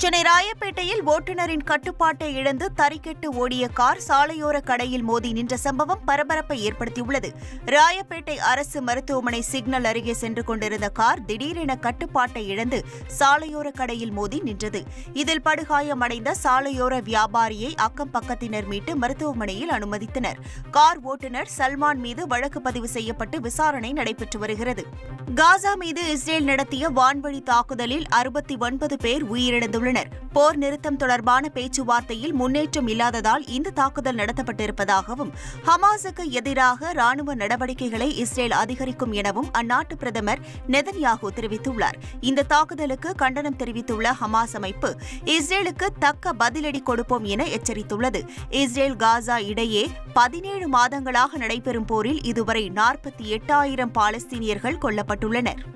சென்னை ராயப்பேட்டையில் ஓட்டுநரின் கட்டுப்பாட்டை இழந்து தறிக்கெட்டு ஓடிய கார் சாலையோர கடையில் மோதி நின்ற சம்பவம் பரபரப்பை ஏற்படுத்தியுள்ளது. ராயப்பேட்டை அரசு மருத்துவமனை சிக்னல் அருகே சென்று கொண்டிருந்த கார் திடீரென கட்டுப்பாட்டை இழந்து சாலையோர கடையில் மோதி நின்றது. இதில் படுகாயமடைந்த சாலையோர வியாபாரியை அக்கம் பக்கத்தினர் மீட்டு மருத்துவமனையில் அனுமதித்தனர். கார் ஓட்டுநர் சல்மான் மீது வழக்கு பதிவு செய்யப்பட்டு விசாரணை நடைபெற்று வருகிறது. காசா மீது இஸ்ரேல் நடத்திய வான்வழி தாக்குதலில் அறுபத்தி ஒன்பது பேர் உயிரிழந்துள்ளனர். போர் நிறுத்தம் தொடர்பான பேச்சுவார்த்தையில் முன்னேற்றம் இல்லாததால் இந்த தாக்குதல் நடத்தப்பட்டிருப்பதாகவும் ஹமாஸுக்கு எதிராக ராணுவ நடவடிக்கைகளை இஸ்ரேல் அதிகரிக்கும் எனவும் அந்நாட்டு பிரதமர் நெதன்யாகு தெரிவித்துள்ளார். இந்த தாக்குதலுக்கு கண்டனம் தெரிவித்துள்ள ஹமாஸ் அமைப்பு இஸ்ரேலுக்கு தக்க பதிலடி கொடுப்போம் என எச்சரித்துள்ளது. இஸ்ரேல் காசா இடையே பதினேழு மாதங்களாக நடைபெறும் போரில் இதுவரை நாற்பத்தி எட்டாயிரம் பாலஸ்தீனியர்கள் கொல்லப்பட்டுள்ளனர்.